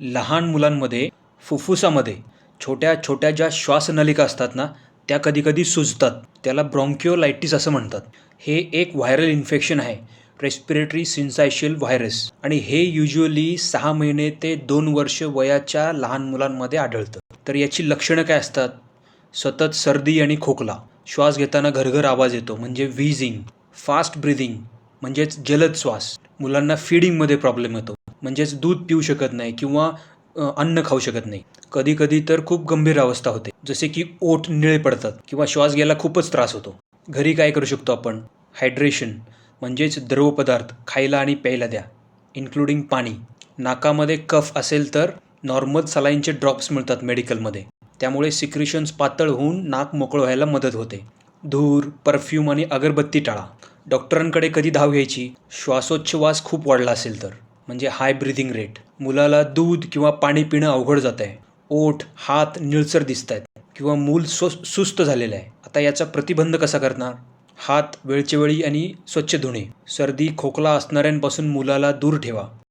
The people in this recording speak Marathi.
लहान मुलांमध्ये फुफ्फुसामध्ये छोट्या छोट्या ज्या श्वासनलिका असतात ना त्या कधीकधी सुजतात. त्याला ब्रॉन्किओलायटिस असं म्हणतात. हे एक व्हायरल इन्फेक्शन आहे रेस्पिरेटरी सिन्सायशियल व्हायरस. आणि हे युज्युअली सहा महिने ते दोन वर्ष वयाच्या लहान मुलांमध्ये आढळतं. तर याची लक्षणं काय असतात? सतत सर्दी आणि खोकला. श्वास घेताना घरघर आवाज येतो म्हणजे व्हीजिंग फास्ट ब्रिदिंग म्हणजेच जलद श्वास. मुलांना फिडिंगमध्ये प्रॉब्लेम येतो. म्हणजेच दूध पिऊ शकत नाही किंवा अन्न खाऊ शकत नाही. कधी कधी तर खूप गंभीर अवस्था होते. जसे की ओठ निळे पडतात किंवा श्वास घ्यायला खूपच त्रास होतो. घरी काय करू शकतो आपण? हायड्रेशन म्हणजेच द्रव पदार्थ खायला आणि प्यायला द्या इन्क्लुडिंग पाणी. नाकामध्ये कफ असेल तर नॉर्मल सलाईनचे ड्रॉप्स मिळतात मेडिकलमध्ये त्यामुळे सिक्रिशन्स पातळ होऊन नाक मोकळं व्हायला मदत होते. धूर परफ्यूम आणि अगरबत्ती टाळा. डॉक्टरांकडे कधी धाव घ्यायची? श्वासोच्छवास खूप वाढला असेल तर. म्हणजे हाय ब्रिथिंग रेट मुलाला दूध किंवा पाणी पिणं अवघड जात आहे ओठ हात निळसर दिसत आहेत किंवा मूल स्व सुस्त झालेलं आहे. आता याचा प्रतिबंध कसा करणार? हात वेळचेवेळी आणि स्वच्छ धुणे. सर्दी खोकला असणाऱ्यांपासून मुलाला दूर ठेवा.